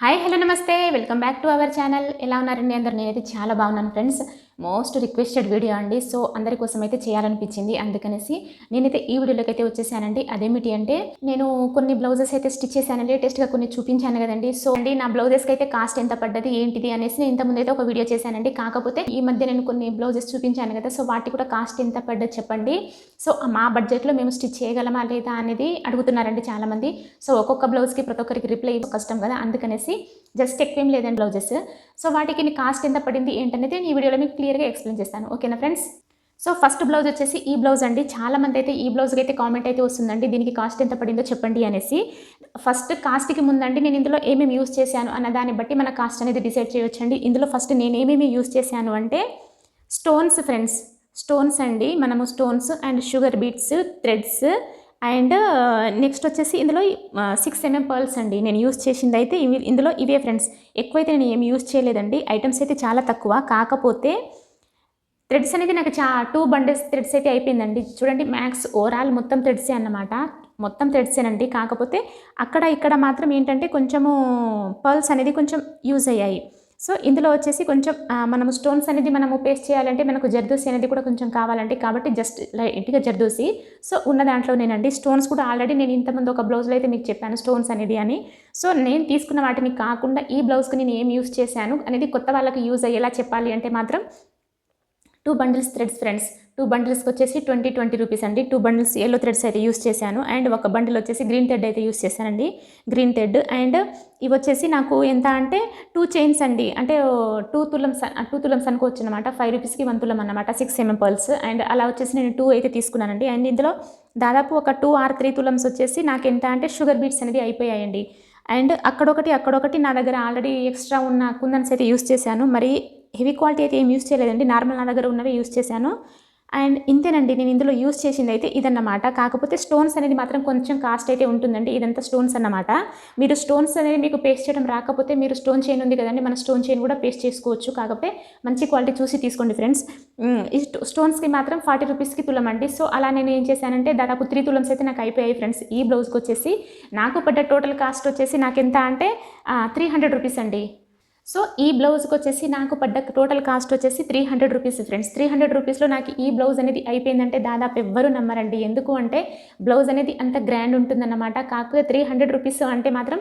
Hi hello నమస్తే. Welcome back to our channel. ఎలా ఉన్నారండి అందరు? నేనైతే చాలా బాగున్నాను ఫ్రెండ్స్. మోస్ట్ రిక్వెస్టెడ్ వీడియో అండి. సో అందరి కోసం అయితే చేయాలనిపించింది. అందుకనేసి నేనైతే ఈ వీడియోలోకి అయితే వచ్చేసానండి. అదేమిటి అంటే నేను కొన్ని బ్లౌజెస్ అయితే స్టిచ్ చేశానండి. లేటెస్ట్గా కొన్ని చూపించాను కదండి. సో అండి నా బ్లౌజెస్కి అయితే కాస్ట్ ఎంత పడ్డది ఏంటిది అనేసి నేను ఇంతకుముందు అయితే ఒక వీడియో చేశానండి. కాకపోతే ఈ మధ్య నేను కొన్ని బ్లౌజెస్ చూపించాను కదా సో వాటి కూడా కాస్ట్ ఎంత పడ్డది చెప్పండి. సో మా బడ్జెట్లో మేము స్టిచ్ చేయగలమా లేదా అనేది అడుగుతున్నారండి చాలామంది. సో ఒక్కొక్క బ్లౌజ్కి ప్రతి ఒక్కరికి రిప్లై కష్టం కదా. అందుకనేసి జస్ట్ ఎక్కువ ఏం లేదండి బ్లౌజెస్ సో వాటికి నీ కాస్ట్ ఎంత పడింది ఏంటనేది నేను ఈ వీడియోలో మీకు క్లియర్గా ఎక్స్ప్లెయిన్ చేస్తాను. ఓకేనా ఫ్రెండ్స్ సో ఫస్ట్ బ్లౌజ్ వచ్చేసి ఈ బ్లౌజ్ అండి. చాలా మంది అయితే ఈ బ్లౌజ్కి అయితే కామెంట్ అయితే వస్తుందండి. దీనికి కాస్ట్ ఎంత పడిందో చెప్పండి అనేసి. ఫస్ట్ కాస్ట్కి ముందండి నేను ఇందులో ఏమేమి యూస్ చేశాను అన్న దాన్ని బట్టి మన కాస్ట్ అనేది డిసైడ్ చేయొచ్చండి. ఇందులో ఫస్ట్ నేను ఏమేమి యూస్ చేశాను అంటే స్టోన్స్ ఫ్రెండ్స్ స్టోన్స్ అండి మనము stones and sugar beads threads and next వచ్చేసి ఇందులో సిక్స్ ఎంఎం పర్ల్స్ అండి. నేను యూస్ చేసింది అయితే ఇవి ఇందులో ఇవే ఫ్రెండ్స్ ఎక్కువైతే నేను ఏమి యూస్ చేయలేదండి. ఐటమ్స్ అయితే చాలా తక్కువ. కాకపోతే థ్రెడ్స్ అనేది నాకు చా టూ బండెస్ థ్రెడ్స్ అయితే అయిపోయిందండి. చూడండి మ్యాక్స్ ఓవరాల్ మొత్తం థ్రెడ్సే అన్నమాట. మొత్తం థ్రెడ్సేనండి కాకపోతే అక్కడ ఇక్కడ మాత్రం ఏంటంటే కొంచెము పర్ల్స్ అనేది కొంచెం యూజ్ అయ్యాయి. సో ఇందులో వచ్చేసి కొంచెం మనం మనము స్టోన్స్ అనేది మనము పేస్ట్ చేయాలంటే మనకు జర్దోసి అనేది కూడా కొంచెం కావాలండి. కాబట్టి జస్ట్ లైట్గా జర్దోసి. సో ఉన్న దాంట్లో నేనండి స్టోన్స్ కూడా ఆల్రెడీ నేను ఇంతకుముందు ఒక బ్లౌజ్లో అయితే మీకు చెప్పాను స్టోన్స్ అనేది అని. సో నేను తీసుకున్న వాటిని కాకుండా ఈ బ్లౌజ్కి నేను ఏం యూస్ చేశాను అనేది కొత్త వాళ్ళకి యూజ్ అయ్యేలా చెప్పాలి అంటే మాత్రం two bundles threads friends two బండిల్స్కి వచ్చేసి ట్వంటీ ట్వంటీ రూపీస్ అండి. టూ బండిల్స్ ఎల్లో థ్రెడ్స్ అయితే యూస్ చేశాను. అండ్ ఒక బండిల్ వచ్చేసి గ్రీన్ థ్రెడ్ అయితే యూస్ చేశానండి. గ్రీన్ థ్రెడ్ అండ్ ఇవి వచ్చేసి నాకు ఎంత అంటే టూ చైన్స్ అండి. అంటే టూ తులమ్స్ టూ తులమ్స్ అనుకోవచ్చు అనమాట ఫైవ్ రూపీస్కి వన్ తులం అనమాట సిక్స్ ఎంఎం పర్ల్స్ అండ్ అలా వచ్చేసి నేను టూ అయితే తీసుకున్నానండి. అండ్ ఇందులో దాదాపు ఒక టూ ఆర్ త్రీ తులమ్స్ వచ్చేసి నాకు ఎంత అంటే షుగర్ బీట్స్ అనేది అయిపోయాయండి. అండ్ అక్కడొకటి అక్కడొకటి నా దగ్గర ఆల్రెడీ ఎక్స్ట్రా ఉన్న కుందన్స్ అయితే యూస్ చేశాను. మరి హెవీ క్వాలిటీ అయితే ఏం యూస్ చేయలేదండి. నార్మల్ నా దగ్గర ఉన్నవి యూస్ చేశాను. అండ్ ఇంతేనండి నేను ఇందులో యూస్ చేసింది అయితే ఇదన్నమాట. కాకపోతే స్టోన్స్ అనేది మాత్రం కొంచెం కాస్ట్ అయితే ఉంటుందండి ఇదంతా స్టోన్స్ అన్నమాట. మీరు స్టోన్స్ అనేది మీకు పేస్ట్ చేయడం రాకపోతే మీరు స్టోన్ చైన్ ఉంది కదండి మన స్టోన్ చైన్ కూడా పేస్ట్ చేసుకోవచ్చు. కాకపోతే మంచి క్వాలిటీ చూసి తీసుకోండి ఫ్రెండ్స్. ఈ స్టో- స్టోన్స్కి మాత్రం ఫార్టీ రూపీస్కి తులం అండి సో అలా నేను ఏం చేశానంటే దాదాపు త్రీ తులమ్స్ అయితే నాకు అయిపోయాయి ఫ్రెండ్స్ ఈ బ్లౌజ్కి వచ్చేసి. నాకు పడ్డ టోటల్ కాస్ట్ వచ్చేసి నాకు ఎంత అంటే త్రీ హండ్రెడ్ రూపీస్ అండి. సో ఈ బ్లౌజ్కి వచ్చేసి నాకు పడ్డ టోటల్ కాస్ట్ వచ్చేసి three hundred rupees friends three hundred రూపీస్లో నాకు ఈ బ్లౌజ్ అనేది అయిపోయిందంటే దాదాపు ఎవ్వరూ నమ్మరండి. ఎందుకు అంటే బ్లౌజ్ అనేది అంత గ్రాండ్ ఉంటుందన్నమాట. కాకపోతే త్రీ హండ్రెడ్ రూపీస్ అంటే మాత్రం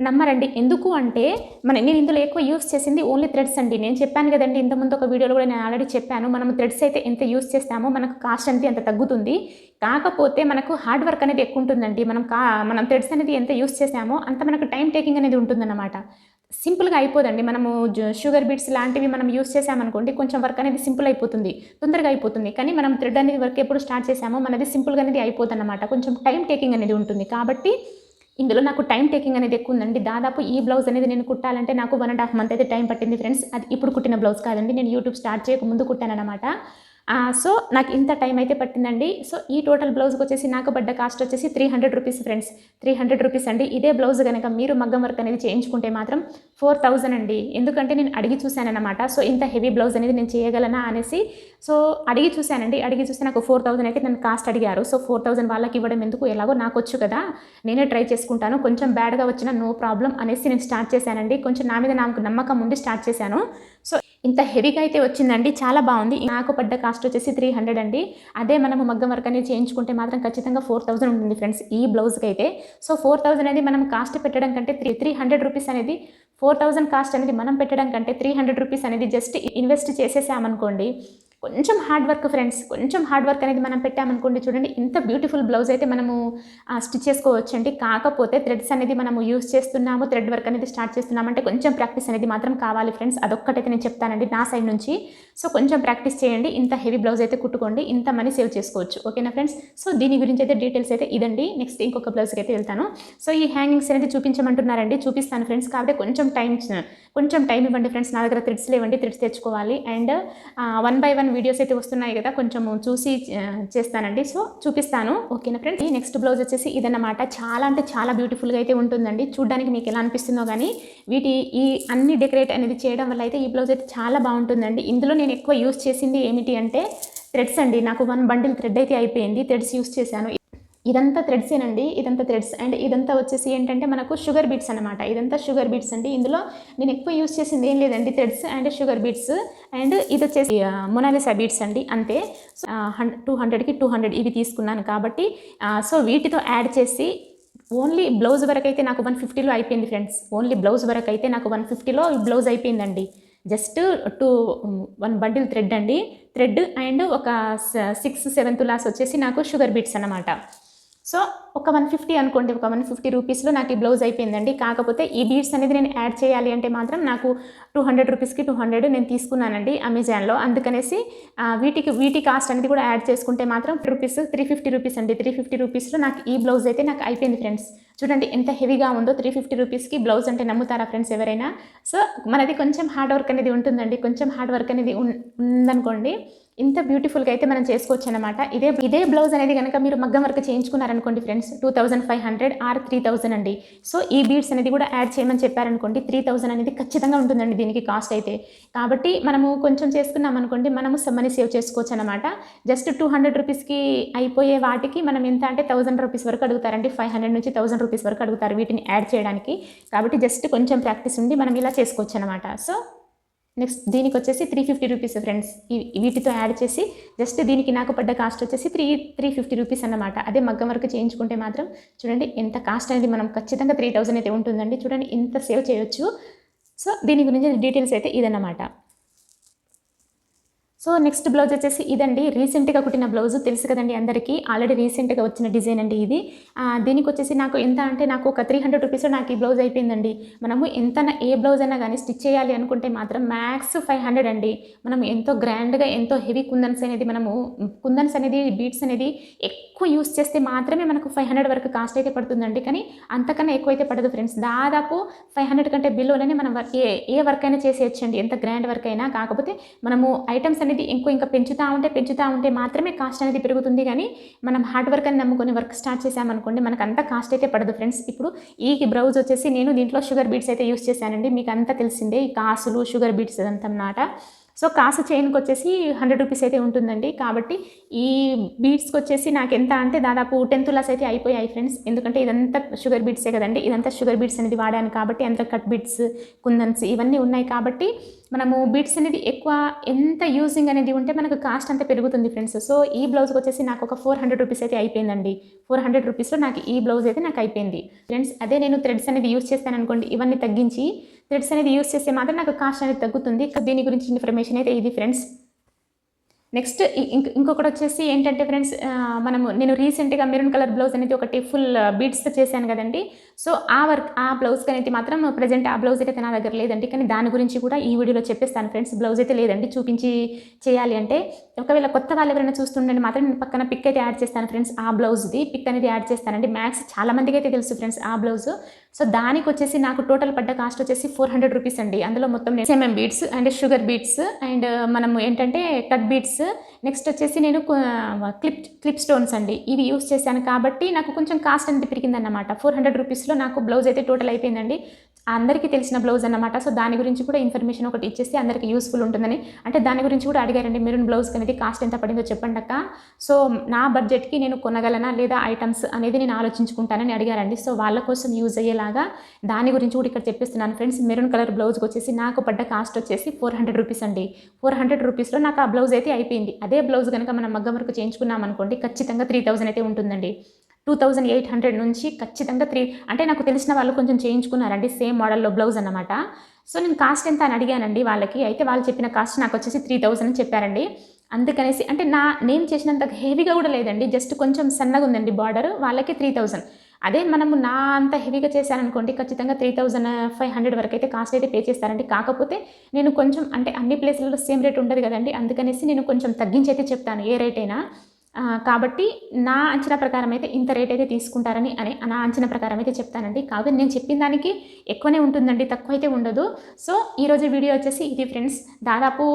నమ్మరండి. ఎందుకు అంటే మన నేను ఇందులో ఎక్కువ యూస్ చేసింది ఓన్లీ థ్రెడ్స్ అండి. నేను చెప్పాను కదండి ఇంతకుముందు ఒక వీడియోలో కూడా నేను ఆల్రెడీ చెప్పాను. మనం థ్రెడ్స్ అయితే ఎంత యూస్ చేస్తామో మనకు కాస్ట్ అనేది అంత తగ్గుతుంది. కాకపోతే మనకు హార్డ్ వర్క్ అనేది ఎక్కువ ఉంటుందండి. మనం కా మనం థ్రెడ్స్ అనేది ఎంత యూస్ చేసామో అంత మనకు టైం టేకింగ్ అనేది ఉంటుందన్నమాట. సింపుల్గా అయిపోదండి. మనము షుగర్ బీట్స్ లాంటివి మనం యూస్ చేసామనుకోండి కొంచెం వర్క్ అనేది సింపుల్ అయిపోతుంది తొందరగా అయిపోతుంది. కానీ మనం థ్రెడ్ అనేది వర్క్ ఎప్పుడు స్టార్ట్ చేసామో మనది సింపుల్గా అనేది అయిపోతుంది అనమాట కొంచెం టైం టేకింగ్ అనేది ఉంటుంది. కాబట్టి ఇందులో నాకు టైం టేకింగ్ అనేది ఎక్కువ ఉందండి. దాదాపు ఈ బ్లౌజ్ అనేది నేను కుట్టాలంటే నాకు వన్ అండ్ హాఫ్ మంత్ అయితే టైం పట్టింది ఫ్రెండ్స్. అది ఇప్పుడు కుట్టిన బ్లౌజ్ కాదండి. నేను యూట్యూబ్ స్టార్ట్ చేయక ముందు కుట్టానమాట సో నాకు ఇంత టైం అయితే పట్టిందండి. సో ఈ టోటల్ బ్లౌజ్కి వచ్చేసి నాకు పడ్డ కాస్ట్ వచ్చేసి three hundred rupees friends. Three hundred rupees అండి. ఇదే బ్లౌజ్ కనుక మీరు మగ్గం వర్క్ అనేది చేయించుకుంటే మాత్రం ఫోర్ థౌజండ్ అండి. ఎందుకంటే నేను అడిగి చూశానన్నమాట. సో ఇంత హెవీ బ్లౌజ్ అనేది నేను చేయగలనా అనేసి సో అడిగి చూశానండి. అడిగి చూస్తే నాకు ఫోర్ థౌజండ్ అయితే నన్ను కాస్ట్ అడిగారు. సో ఫోర్ థౌసండ్ వాళ్ళకి ఇవ్వడం ఎందుకు? ఎలాగో నాకు వచ్చు కదా. నేనే ట్రై చేసుకుంటాను. కొంచెం బ్యాడ్గా వచ్చినా నో ప్రాబ్లం అనేసి నేను స్టార్ట్ చేశానండి. కొంచెం నా మీద నాకు నమ్మకం ఉండి స్టార్ట్ చేశాను. సో ఇంత హెవీగా అయితే వచ్చిందండి చాలా బాగుంది. నాకు పడ్డ కాస్ట్ వచ్చేసి త్రీ హండ్రెడ్ అండి. అదే మనము మగ్గం వర్క్ అనేది చేయించుకుంటే మాత్రం ఖచ్చితంగా ఫోర్ థౌసండ్ ఉంటుంది ఫ్రెండ్స్ ఈ బ్లౌజ్కి అయితే. సో ఫోర్ థౌసండ్ అనేది మనం కాస్ట్ పెట్టడం కంటే త్రీ త్రీ హండ్రెడ్ రూపీస్ అనేది ఫోర్ థౌసండ్ కాస్ట్ అనేది మనం పెట్టడం కంటే త్రీ హండ్రెడ్ రూపీస్ అనేది జస్ట్ ఇన్వెస్ట్ చేసేసామనుకోండి కొంచెం హార్డ్ వర్క్ ఫ్రెండ్స్ కొంచెం హార్డ్ వర్క్ అనేది మనం పెట్టామనుకోండి చూడండి ఇంత బ్యూటిఫుల్ బ్లౌజ్ అయితే మనము స్టిచ్ చేసుకోవచ్చు అండి కాకపోతే థ్రెడ్స్ అనేది మనము యూస్ చేస్తున్నాము థ్రెడ్ వర్క్ అనేది స్టార్ట్ చేస్తున్నామంటే కొంచెం ప్రాక్టీస్ అనేది మాత్రం కావాలి ఫ్రెండ్స్ అదొక్కటైతే నేను చెప్తానండి నా సైడ్ నుంచి. సో కొంచెం ప్రాక్టీస్ చేయండి ఇంత హెవీ బ్లౌజ్ అయితే కుట్టుకోండి ఇంత మనీ సేవ్ చేసుకోవచ్చు. ఓకేనా ఫ్రెండ్స్ సో దీని గురించి అయితే డీటెయిల్స్ అయితే ఇదండి. నెక్స్ట్ ఇంకొక బ్లౌజ్కి అయితే వెళ్తాను. సో ఈ హ్యాంగింగ్స్ అనేది చూపించమంటున్నారండి చూపిస్తాను ఫ్రెండ్స్ కాబట్టి కొంచెం టైం కొంచెం టైం ఇవ్వండి ఫ్రెండ్స్ నా దగ్గర థ్రెడ్స్ లేవండి థ్రెడ్స్ తెచ్చుకోవాలి. And one by one videos అయితే వస్తున్నాయి కదా కొంచెం చూసి చేస్తానండి. సో చూపిస్తాను. ఓకేనా ఫ్రెండ్స్ ఈ నెక్స్ట్ బ్లౌజ్ వచ్చేసి ఇదన్నమాట. చాలా అంటే చాలా బ్యూటిఫుల్గా అయితే ఉంటుందండి. చూడడానికి మీకు ఎలా అనిపిస్తుందో కానీ వీటి ఈ అన్ని డెకరేట్ అనేది చేయడం వల్ల అయితే ఈ బ్లౌజ్ అయితే చాలా బాగుంటుందండి. ఇందులో నేను ఎక్కువ యూస్ చేసింది ఏమిటి అంటే థ్రెడ్స్ అండి. నాకు వన్ బండిల్ థ్రెడ్ అయితే అయిపోయింది. థ్రెడ్స్ యూస్ చేశాను. ఇదంతా థ్రెడ్సేనండి ఇదంతా థ్రెడ్స్ అండ్ ఇదంతా వచ్చేసి ఏంటంటే మనకు షుగర్ బీట్స్ అనమాట ఇదంతా షుగర్ బీట్స్ అండి. ఇందులో నేను ఎక్కువ యూస్ చేసింది ఏం లేదండి threads and sugar beads and ఇది వచ్చేసి మొనాలిసా బీట్స్ అండి అంతే. టూ హండ్రెడ్కి టూ హండ్రెడ్ ఇవి తీసుకున్నాను కాబట్టి సో వీటితో యాడ్ చేసి ఓన్లీ బ్లౌజ్ వరకు అయితే నాకు వన్ ఫిఫ్టీలో అయిపోయింది ఫ్రెండ్స్ ఓన్లీ బ్లౌజ్ వరకు అయితే నాకు వన్ ఫిఫ్టీలో బ్లౌజ్ అయిపోయిందండి. Just two one bundle thread అండి. థ్రెడ్ అండ్ ఒక సిక్స్ సెవెన్త్ లాస్ వచ్చేసి నాకు షుగర్ బీట్స్ అనమాట సో ఒక వన్ ఫిఫ్టీ అనుకోండి ఒక వన్ ఫిఫ్టీ రూపీస్లో నాకు ఈ బ్లౌజ్ అయిపోయిందండి. కాకపోతే ఈ బీడ్స్ అనేది నేను యాడ్ చేయాలి అంటే మాత్రం నాకు టూ హండ్రెడ్ రూపీస్కి టూ హండ్రెడ్ నేను తీసుకున్నానండి అమెజాన్లో. అందుకనేసి వీటికి వీటి కాస్ట్ అనేది కూడా యాడ్ చేసుకుంటే మాత్రం రూపీస్ త్రీ ఫిఫ్టీ రూపీస్ అండి. త్రీ ఫిఫ్టీ రూపీస్లో నాకు ఈ బ్లౌజ్ అయితే నాకు అయిపోయింది ఫ్రెండ్స్. చూడండి ఎంత హెవీగా ఉందో త్రీ ఫిఫ్టీ రూపీస్కి బ్లౌజ్ అంటే నమ్ముతారా ఫ్రెండ్స్ ఎవరైనా? సో మనది కొంచెం హార్డ్ వర్క్ అనేది ఉంటుందండి. కొంచెం హార్డ్ వర్క్ అనేది ఉందనుకోండి ఇంత బ్యూటిఫుల్గా అయితే మనం చేసుకోవచ్చు అనమాట ఇదే ఇదే బ్లౌజ్ అనేది కనుక మీరు మగ్గం work చేయించుకున్నారనుకోండి friends two thousand five hundred or three thousand అండి. సో ఈ బీడ్స్ అనేది కూడా యాడ్ చేయమని చెప్పారనుకోండి త్రీ థౌసండ్ అనేది ఖచ్చితంగా ఉంటుందండి దీనికి కాస్ట్ అయితే. కాబట్టి మనము కొంచెం చేసుకున్నాం అనుకోండి మనము సమ్మని సేవ్ చేసుకోవచ్చు అనమాట జస్ట్ టూ హండ్రెడ్ రూపీస్కి అయిపోయే వాటికి మనం ఎంత అంటే థౌసండ్ రూపీస్ వరకు అడుగుతారండి. ఫైవ్ హండ్రెడ్ నుంచి థౌసండ్ రూపీస్ వరకు అడుగుతారు వీటిని యాడ్ చేయడానికి. కాబట్టి జస్ట్ కొంచెం ప్రాక్టీస్ ఉండి మనం ఇలా చేసుకోవచ్చు అనమాట సో నెక్స్ట్ దీనికి వచ్చేసి త్రీ ఫిఫ్టీ రూపీస్ ఫ్రెండ్స్ ఈ- వీటితో యాడ్ చేసి జస్ట్ దీనికి నాకు పడ్డ కాస్ట్ వచ్చేసి త్రీ త్రీ ఫిఫ్టీ రూపీస్ అన్నమాట. అదే మగ్గం వరకు చేయించుకుంటే మాత్రం చూడండి ఎంత కాస్ట్ అనేది మనం ఖచ్చితంగా త్రీ థౌసండ్ అయితే ఉంటుందండి. చూడండి ఇంత సేవ్ చేయొచ్చు. సో దీని గురించి డీటెయిల్స్ అయితే ఇదన్నమాట. సో నెక్స్ట్ బ్లౌజ్ వచ్చేసి ఇదండి. రీసెంట్గా కుట్టిన బ్లౌజ్. తెలుసు కదండి అందరికీ. ఆల్రెడీ రీసెంట్గా వచ్చిన డిజైన్ అండి ఇది. దీనికి వచ్చేసి నాకు ఎంత అంటే నాకు ఒక త్రీ హండ్రెడ్ రూపీస్ నాకు ఈ బ్లౌజ్ అయిపోయిందండి. మనము ఎంత ఏ బ్లౌజ్ అయినా కానీ స్టిచ్ చేయాలి అనుకుంటే మాత్రం మ్యాక్స్ ఫైవ్ హండ్రెడ్ అండి. మనం ఎంతో గ్రాండ్గా ఎంతో హెవీ కుందన్స్ అనేది మనము కుందన్స్ అనేది బీట్స్ అనేది ఎక్కువ యూస్ చేస్తే మాత్రమే మనకు ఫైవ్ హండ్రెడ్ వరకు కాస్ట్ అయితే పడుతుందండి. కానీ అంతకన్నా ఎక్కువ అయితే పడదు ఫ్రెండ్స్ దాదాపు ఫైవ్ హండ్రెడ్ కంటే బిలోనే మనం ఏ ఏ వర్క్ అయినా చేసేయచ్చండి. ఎంత గ్రాండ్ వర్క్ అయినా. కాకపోతే మనము ఐటమ్స్ అనేది ఇంకో ఇంకా పెంచుతూ ఉంటే పెంచుతూ ఉంటే మాత్రమే కాస్ట్ అనేది పెరుగుతుంది. కానీ మనం హార్డ్ వర్క్ అని నమ్ముకొని వర్క్ స్టార్ట్ చేసామనుకోండి మనకు అంత కాస్ట్ అయితే పడదు ఫ్రెండ్స్ ఇప్పుడు ఈ బ్రౌజ్ వచ్చేసి నేను దీంట్లో షుగర్ బీట్స్ అయితే యూస్ చేశానండి. మీకు అంతా తెలిసిందే ఈ కాసులు షుగర్ బీట్స్ అదంతా అన్నమాట. సో కాసు చైన్కి వచ్చేసి హండ్రెడ్ రూపీస్ అయితే ఉంటుందండి. కాబట్టి ఈ బీట్స్కి వచ్చేసి నాకు ఎంత అంటే దాదాపు టెన్ తులాస్ అయితే అయిపోయాయి ఫ్రెండ్స్ ఎందుకంటే ఇదంతా షుగర్ బీట్సే కదండి. ఇదంతా షుగర్ బీట్స్ అనేది వాడాను కాబట్టి అంత కట్ బీట్స్ కుందన్స్ ఇవన్నీ ఉన్నాయి కాబట్టి మనము బీట్స్ అనేది ఎక్కువ ఎంత యూజింగ్ అనేది ఉంటే మనకు కాస్ట్ అంత పెరుగుతుంది ఫ్రెండ్స్ సో ఈ బ్లౌజ్కి వచ్చేసి నాకు ఒక ఫోర్ హండ్రెడ్ రూపీస్ అయితే అయిపోయిందండి. ఫోర్ హండ్రెడ్ రూపీస్లో నాకు ఈ బ్లౌజ్ అయితే నాకు అయిపోయింది. ఫ్రెండ్స్ అదే నేను థ్రెడ్స్ అనేది యూస్ చేస్తాను అనుకోండి ఇవన్నీ తగ్గించి థ్రెడ్స్ అనేది యూస్ చేస్తే మాత్రం నాకు కాస్ట్ అనేది తగ్గుతుంది. దీని గురించి ఇన్ఫర్మేషన్ అయితే ఇది ఫ్రెండ్స్ నెక్స్ట్ ఇంక ఇంకొకటి వచ్చేసి ఏంటంటే ఫ్రెండ్స్ మనము నేను రీసెంట్గా మెరూన్ కలర్ బ్లౌజ్ అనేది ఒకటి ఫుల్ బీడ్స్తో చేశాను కదండి. సో ఆ వర్క్ ఆ బ్లౌజ్కి అనేది మాత్రం ప్రజెంట్ ఆ బ్లౌజ్ అయితే నా దగ్గర లేదండి. కానీ దాని గురించి కూడా ఈ వీడియోలో చెప్పేస్తాను ఫ్రెండ్స్ బ్లౌజ్ అయితే లేదండి చూపించి చేయాలి అంటే. ఒకవేళ కొత్త వాళ్ళు ఎవరైనా చూస్తుండండి మాత్రం నేను పక్కన పిక్ అయితే యాడ్ చేస్తాను ఫ్రెండ్స్ ఆ బ్లౌజ్ది పిక్ అనేది యాడ్ చేస్తానండి. మ్యాక్స్ చాలామందికి అయితే తెలుసు ఫ్రెండ్స్ ఆ బ్లౌజ్ సో దానికి వచ్చేసి నాకు టోటల్ పడ్డ కాస్ట్ వచ్చేసి ఫోర్ హండ్రెడ్ రూపీస్ అండి. అందులో మొత్తం MM beads and sugar beads and మనము ఏంటంటే కట్ బీడ్స్ నెక్స్ట్ వచ్చేసి నేను క్లిప్ క్లిప్ స్టోన్స్ అండి. ఇవి యూస్ చేశాను కాబట్టి నాకు కొంచెం కాస్ట్ అనేది పెరిగిందన్నమాట. ఫోర్ హండ్రెడ్ రూపీస్లో నాకు బ్లౌజ్ అయితే టోటల్ అయిపోయిందండి. అందరికీ తెలిసిన బ్లౌజ్ అన్నమాట. సో దాని గురించి కూడా ఇన్ఫర్మేషన్ ఒకటి ఇచ్చేస్తే అందరికీ యూస్ఫుల్ ఉంటుందని. అంటే దాని గురించి కూడా అడిగారండి మెరూన్ బ్లౌజ్ అనేది కాస్ట్ ఎంత పడిందో చెప్పండి అక్క. సో నా బడ్జెట్కి నేను కొనగలనా లేదా ఐటమ్స్ అనేది నేను ఆలోచించుకుంటానని అడిగారండి. సో వాళ్ళ కోసం యూజ్ అయ్యేలాగా దాని గురించి కూడా ఇక్కడ చెప్పిస్తున్నాను ఫ్రెండ్స్. మెరూన్ కలర్ బ్లౌజ్కి వచ్చేసి నాకు పడ్డ కాస్ట్ వచ్చేసి ఫోర్ హండ్రెడ్ రూపీస్ అండి. ఫోర్ హండ్రెడ్ రూపీస్లో నాకు ఆ బ్లౌజ్ అయితే అయిపోయింది. అదే బ్లౌజ్ కనుక మనం మగ్గం వరకు చేయించుకున్నాం అనుకోండి ఖచ్చితంగా త్రీ థౌజండ్ అయితే ఉంటుందండి. టూ థౌజండ్ ఎయిట్ హండ్రెడ్ నుంచి ఖచ్చితంగా త్రీ అంటే నాకు తెలిసిన వాళ్ళు కొంచెం చేయించుకున్నారండి సేమ్ మోడల్లో బ్లౌజ్ అన్నమాట. సో నేను కాస్ట్ ఎంత అని అడిగానండి వాళ్ళకి. అయితే వాళ్ళు చెప్పిన కాస్ట్ నాకు వచ్చేసి త్రీ థౌజండ్ అని చెప్పారండి. అందుకనేసి అంటే నా నేను చేసినంత హెవీగా కూడా లేదండి. జస్ట్ కొంచెం సన్నగా ఉందండి బార్డర్ వాళ్ళకి త్రీ థౌజండ్ అదే మనము నా అంత హెవీగా చేశారనుకోండి ఖచ్చితంగా త్రీ థౌజండ్ ఫైవ్ హండ్రెడ్ వరకు అయితే కాస్ట్ అయితే పే చేస్తారండి. కాకపోతే నేను కొంచెం అంటే అన్ని ప్లేస్లలో సేమ్ రేట్ ఉండదు కదండి. అందుకనేసి నేను కొంచెం తగ్గించి అయితే చెప్తాను ఏ రేట్ అయినా. కాబట్టి నా అంచనా ప్రకారం అయితే ఇంత రేట్ అయితే తీసుకుంటారని అని నా అంచనా ప్రకారం అయితే చెప్తానండి. కాకపోతే నేను చెప్పిన దానికి ఎక్కువనే ఉంటుందండి తక్కువ అయితే ఉండదు. సో ఈరోజు వీడియో వచ్చేసి ఇది ఫ్రెండ్స్. దాదాపు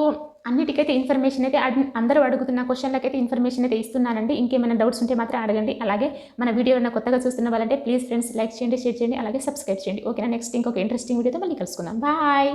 అన్నిటికైతే ఇన్ఫర్మేషన్ అయితే అందరూ అడుగుతున్న క్వశ్చన్లకైతే ఇన్ఫర్మేషన్ అయితే ఇస్తున్నానండి. ఇంకేమైనా డౌట్స్ ఉంటే మాత్రం అడగండి. అలాగే మన వీడియో ఉన్న కొత్తగా చూస్తున్న వాళ్ళంటే ప్లీజ్ ఫ్రెండ్స్ లైక్ చేయండి షేర్ చేయండి అలాగే సబ్స్క్రైబ్ చేయండి. ఓకేనా? నెక్స్ట్ ఇంకొక ఇంట్రెస్టింగ్ వీడియోతో మళ్ళీ కలుసుకుందాం. బాయ్!